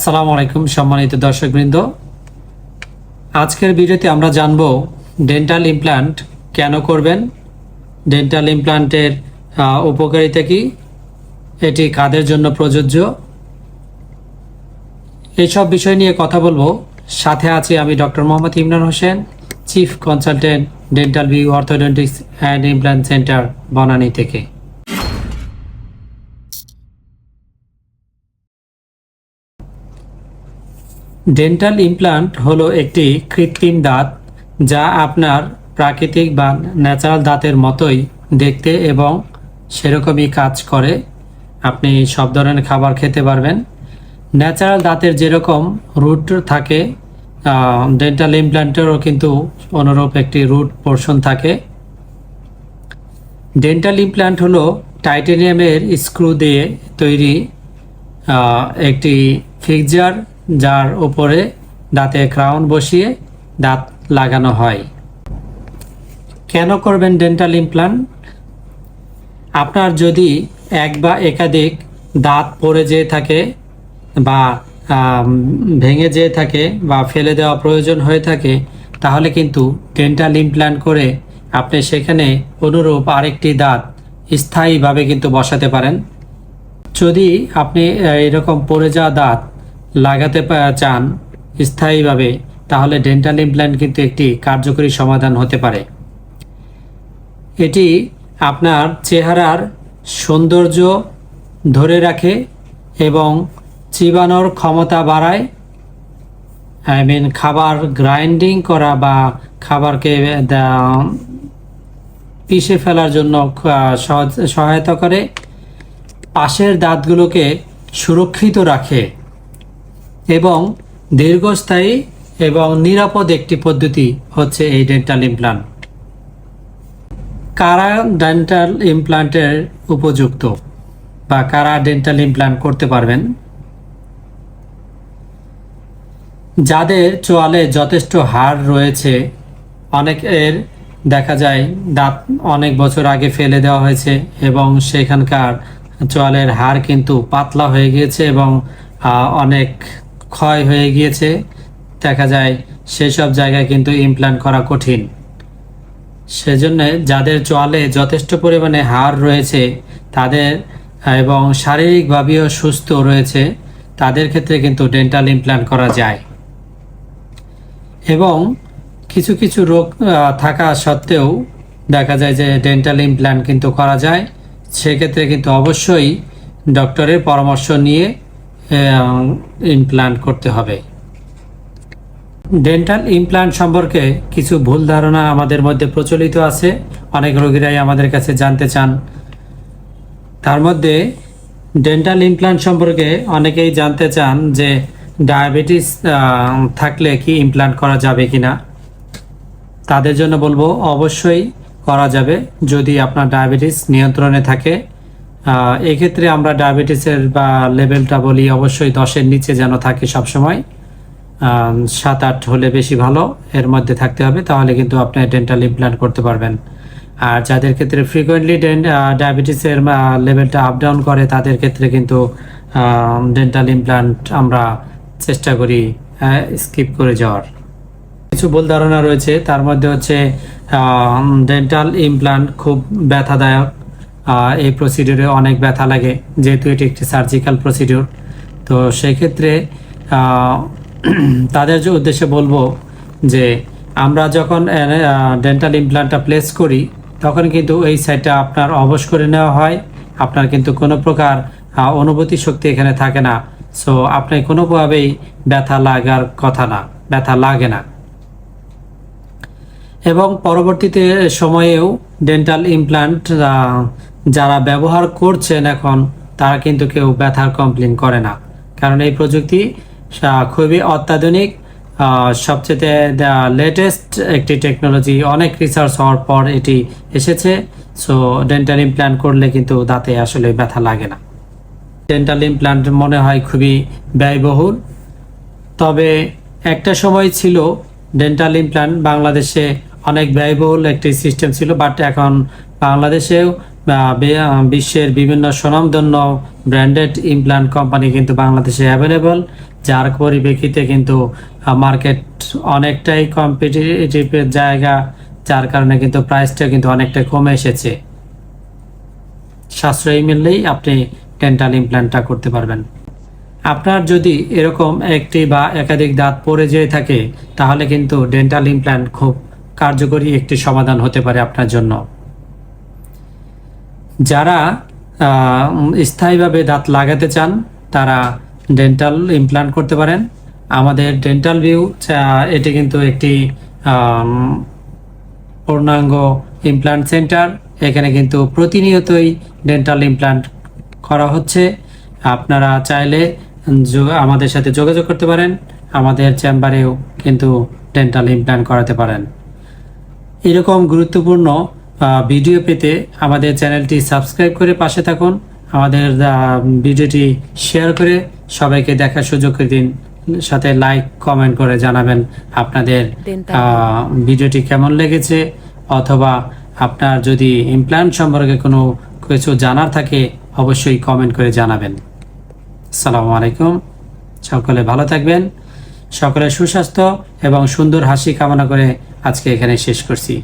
আসসালামু আলাইকুম সম্মানিত দর্শকবৃন্দ। আজকের ভিডিওতে আমরা জানব ডেন্টাল ইমপ্লান্ট কেন করবেন? ডেন্টাল ইমপ্ল্যান্টের আহ, উপকারিতা কি? এটি কাদের জন্য প্রযোজ্য? এইসব বিষয় নিয়ে কথা বলব। সাথে আছি আমি doctor Mohammad Imran Hossain chief consultant dental view orthodontics and implant centre Banani থেকে। ডেন্টাল ইমপ্ল্যান্ট হলো একটি কৃত্রিম দাঁত যা আপনার প্রাকৃতিক বা ন্যাচারাল দাঁতের মতোই দেখতে এবং সেরকমই কাজ করে। আপনি সব ধরনের খাবার খেতে পারবেন। ন্যাচারাল দাঁতের যেরকম রুট থাকে ডেন্টাল ইমপ্ল্যান্টেরও কিন্তু অনুরূপ একটি রুট পোর্শন থাকে। ডেন্টাল ইমপ্ল্যান্ট হলো টাইটেনিয়ামের স্ক্রু দিয়ে তৈরি একটি ফিক্সচার যার উপরে দাঁতে ক্রাউন বসিয়ে দাঁত লাগানো হয়। কেন করবেন ডেন্টাল ইমপ্ল্যান্ট আপনার যদি এক বা একাধিক দাঁত পড়ে যেয়ে থাকে বা ভেঙে যেয়ে থাকে বা ফেলে দেওয়া প্রয়োজন হয়ে থাকে, তাহলে কিন্তু ডেন্টাল ইমপ্ল্যান্ট করে আপনি সেখানে অনুরূপ আরেকটি দাঁত স্থায়ীভাবে কিন্তু বসাতে পারেন। যদি আপনি এরকম পড়ে যাওয়া দাঁত লাগাতে চান স্থায়ীভাবে, তাহলে ডেন্টাল ইমপ্ল্যান্ট কিন্তু একটি কার্যকরী সমাধান হতে পারে। এটি আপনার চেহারার সৌন্দর্য ধরে রাখে এবং চিবানোর ক্ষমতা বাড়ায়। আই মিন খাবার গ্রাইন্ডিং করা বা খাবারকে পিষে ফেলার জন্য সহায়তা করে। পাশের দাঁতগুলোকে সুরক্ষিত রাখে। এবং দীর্ঘস্থায়ী এবং নিরাপদ একটি পদ্ধতি হচ্ছে এই ডেন্টাল ইমপ্লান্ট কারা ডেন্টাল ইমপ্লান্টের উপযুক্ত বা কারা ডেন্টাল ইমপ্লান্ট করতে পারবেন? যাদের চোয়ালে যথেষ্ট হাড় রয়েছে, অনেকের দেখা যায় দাঁত অনেক বছর আগে ফেলে দেওয়া হয়েছে এবং সেখানকার চোয়ালের হাড় কিন্তু পাতলা হয়ে গিয়েছে এবং অনেক ক্ষয় হয়ে গিয়েছে। দেখা যায়, সেসব জায়গায় কিন্তু ইমপ্ল্যান্ট করা কঠিন। সেজন্য যাদের চোয়ালে যথেষ্ট পরিমাণে হাড় রয়েছে, তাদের, এবং শারীরিকভাবেও সুস্থ রয়েছে, তাদের ক্ষেত্রে কিন্তু ডেন্টাল ইমপ্ল্যান্ট করা যায়। এবং কিছু কিছু রোগ থাকা সত্ত্বেও দেখা যায় যে ডেন্টাল ইমপ্ল্যান্ট কিন্তু করা যায়। সেক্ষেত্রে কিন্তু অবশ্যই ডক্টরের পরামর্শ নিয়ে ইমপ্ল্যান্ট করতে হবে। ডেন্টাল ইমপ্ল্যান্ট সম্পর্কে কিছু ভুল ধারণা আমাদের মধ্যে প্রচলিত আছে। অনেক রোগীরাই আমাদের কাছে জানতে চান। তার মধ্যে ডেন্টাল ইমপ্ল্যান্ট সম্পর্কে অনেকেই জানতে চান যে ডায়াবেটিস থাকলে কি ইমপ্ল্যান্ট করা যাবে কি না তাদের জন্য বলব, অবশ্যই করা যাবে। যদি আপনার ডায়াবেটিস নিয়ন্ত্রণে থাকে এক্ষেত্রে আমরা ডায়াবেটিসের বা লেভেলটা বলি অবশ্যই দশের নিচে যেন থাকে সবসময়। সাত, আট হলে বেশি ভালো, এর মধ্যে থাকতে হবে, তাহলে কিন্তু আপনি ডেন্টাল ইমপ্ল্যান্ট করতে পারবেন। আর যাদের ক্ষেত্রে ফ্রিকোয়েন্টলি ডায়াবেটিসের লেভেলটা আপ ডাউন করে, তাদের ক্ষেত্রে কিন্তু ডেন্টাল ইমপ্ল্যান্ট আমরা চেষ্টা করি স্কিপ করে যাওয়ার। কিছু ভুল ধারণা রয়েছে, তার মধ্যে হচ্ছে ডেন্টাল ইমপ্ল্যান্ট খুব ব্যথাদায়ক এই প্রসিডিউরে অনেক ব্যথা লাগে, যেহেতু এটি একটি সার্জিক্যাল প্রসিডিউর তো সেক্ষেত্রে তাদের যে উদ্দেশ্যে বলব যে, আমরা যখন ডেন্টাল ইমপ্ল্যান্টটা প্লেস করি, তখন কিন্তু এই সাইডটা আপনার অবশ করে নেওয়া হয়। আপনার কিন্তু কোনো প্রকার অনুভূতি শক্তি এখানে থাকে না। সো আপনি কোনোভাবেই ব্যথা লাগার কথা না, ব্যথা লাগে না। এবং পরবর্তীতে সময়েও ডেন্টাল ইমপ্ল্যান্ট যারা ব্যবহার করছেন এখন, তারা কিন্তু কেউ ব্যথার কমপ্লেন করে না। কারণ এই প্রযুক্তি খুবই অত্যাধুনিক। সবচেয়ে লেটেস্ট একটি টেকনোলজি অনেক রিসার্চ হওয়ার পর এটি এসেছে। সো ডেন্টাল ইমপ্ল্যান্ট করলে কিন্তু দাঁতে আসলে ব্যথা লাগে না। ডেন্টাল ইমপ্ল্যান্ট মনে হয় খুবই ব্যয়বহুল। তবে একটা সময় ছিল ডেন্টাল ইমপ্ল্যান্ট বাংলাদেশে অনেক ব্যয়বহুল একটি সিস্টেম ছিল বাট এখন বাংলাদেশেও বিশ্বের বিভিন্ন স্বনামধন্য ব্র্যান্ডেড ইমপ্ল্যান্ট কোম্পানি কিন্তু বাংলাদেশে অ্যাভেলেবল যার পরিপ্রেক্ষিতে কিন্তু মার্কেট অনেকটাই কম্পিটিটিভের জায়গা, যার কারণে কিন্তু প্রাইসটা কিন্তু অনেকটা কমে এসেছে। সাশ্রয়ী মিললেই আপনি ডেন্টাল ইমপ্ল্যান্টটা করতে পারবেন। আপনার যদি এরকম একটি বা একাধিক দাঁত পড়ে যেয়ে থাকে, তাহলে কিন্তু ডেন্টাল ইমপ্ল্যান্ট খুব কার্যকরী একটি সমাধান হতে পারে আপনার জন্য। যারা স্থায়ীভাবে দাঁত লাগাতে চান, তারা ডেন্টাল ইমপ্ল্যান্ট করতে পারেন। আমাদের ডেন্টাল ভিউ এটি কিন্তু একটি পূর্ণাঙ্গ ইমপ্ল্যান্ট সেন্টার এখানে কিন্তু প্রতিনিয়তই ডেন্টাল ইমপ্ল্যান্ট করা হচ্ছে। আপনারা চাইলে আমাদের সাথে যোগাযোগ করতে পারেন। আমাদের চেম্বারেও কিন্তু ডেন্টাল ইমপ্ল্যান্ট করাতে পারেন। এরকম গুরুত্বপূর্ণ ভিডিও পেতে আমাদের চ্যানেলটি সাবস্ক্রাইব করে পাশে থাকুন। আমাদের ভিডিওটি শেয়ার করে সবাইকে দেখার সুযোগ করে দিন। সাথে লাইক কমেন্ট করে জানাবেন আপনাদের ভিডিওটি কেমন লেগেছে অথবা আপনার যদি ইমপ্ল্যান্ট সম্পর্কে কোনো কিছু জানার থাকে অবশ্যই কমেন্ট করে জানাবেন। আসসালামু আলাইকুম। সকলে ভালো থাকবেন সকলের সুস্বাস্থ্য এবং সুন্দর হাসি কামনা করে আজকে এখানে শেষ করছি।